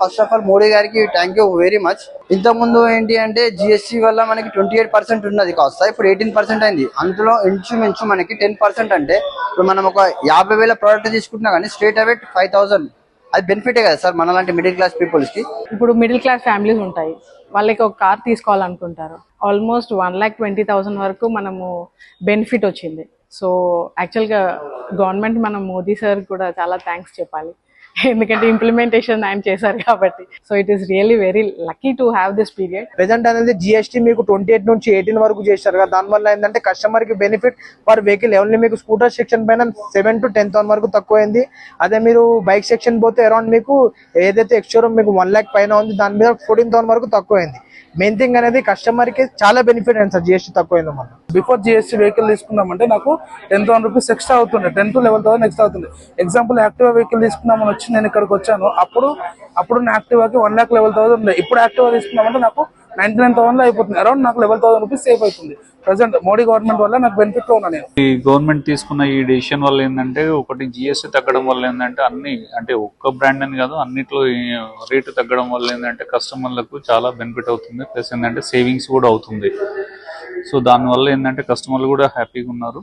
First of all Modi గారికి thank you very much ఇంతకుముందు ముందు ఏంటి అంటే జిఎస్టీ వల్ల మనకి ట్వంటీ ఎయిట్ పర్సెంట్ ఉన్నది కాస్త. ఇప్పుడు ఎయిటీన్ పర్సెంట్ అయింది. అందులో ఇంచుమించు మనకి టెన్ పర్సెంట్ అంటే ఇప్పుడు మనం ఒక యాభై వేల ప్రోడక్ట్ తీసుకుంటున్నా కానీ స్ట్రేట్ అవే ఫైవ్ థౌసండ్ అది బెనిఫిటే కదా సార్ మన లాంటి మిడిల్ క్లాస్ పీపుల్స్కి? ఇప్పుడు మిడిల్ క్లాస్ ఫ్యామిలీస్ ఉంటాయి. వాళ్ళకి ఒక car తీసుకోవాలనుకుంటారు. Almost one lakh twenty thousand వరకు మనము బెనిఫిట్ వచ్చింది. సో యాక్చువల్గా గవర్నమెంట్ మనం మోదీ సార్ కూడా చాలా థ్యాంక్స్ చెప్పాలి. ఎందుకంటే ఇంప్లిమెంటేషన్ ఆయన చేశారు కాబట్టి. So it is really very lucky to have this period present అనేది జిఎస్టీ మీకు ట్వంటీ ఎయిట్ నుంచి ఎయిటీన్ వరకు చేశారు కదా. దానివల్ల ఏంటంటే కస్టమర్కి బెనిఫిట్ పర్ వెహికల్ ఓన్లీ మీకు స్కూటర్ సెక్షన్ పైన సెవెన్ టు టెన్ థౌసండ్ వరకు తక్కువైంది. అదే మీరు బైక్ సెక్షన్ పోతే అరౌండ్ మీకు ఏదైతే ఎక్స్షోరూమ్ మీకు వన్ ల్యాక్ పైన ఉంది దాని మీద ఫోర్టీన్ థౌసండ్ వరకు తక్కువైంది. మెయిన్ థింగ్ అనేది కస్టమర్కి చాలా బెనిఫిట్ అండి సార్ జిఎస్టీ తక్కువైంది మన బిఫోర్ జిఎస్టీ వెహికల్ తీసుకున్నామంటే నాకు టెన్ థౌసండ్ రూపీస్ ఎక్స్ట్రా అవుతుండే ten to eleven thousand extra అవుతుంది ఎగ్జాంపుల్ యాక్టివా వెహికల్ తీసుకున్నామని వచ్చి నేను ఇక్కడికి వచ్చాను అప్పుడు అప్పుడు నా యాక్టివాకి వన్ ల్యాక్ లెవెల్ థౌసండ్ ఉంది ఇప్పుడు యాక్టివా తీసుకున్నామంటే నాకు నైన్టీ నైన్ థౌసండ్లో అయిపోతుంది. అరౌండ్ నాకు లెవెల్ థౌసండ్ రూపీస్ సేవ్ అవుతుంది. ప్రజెంట్ మోడీ గవర్నమెంట్ వల్ల నాకు బెనిఫిట్లో ఉన్నా నేను. ఈ గవర్నమెంట్ తీసుకున్న ఈ డిసిషన్ వల్ల ఏంటంటే ఒకటి జిఎస్టీ తగ్గడం వల్ల ఏంటంటే అన్ని అంటే ఒక్క బ్రాండ్ అని కాదు అన్నిట్లో రేటు తగ్గడం వల్ల ఏంటంటే కస్టమర్లకు చాలా బెనిఫిట్ అవుతుంది. ప్లస్ ఏంటంటే సేవింగ్స్ కూడా అవుతుంది. సో దానివల్ల ఏంటంటే కస్టమర్లు కూడా హ్యాపీగా ఉన్నారు.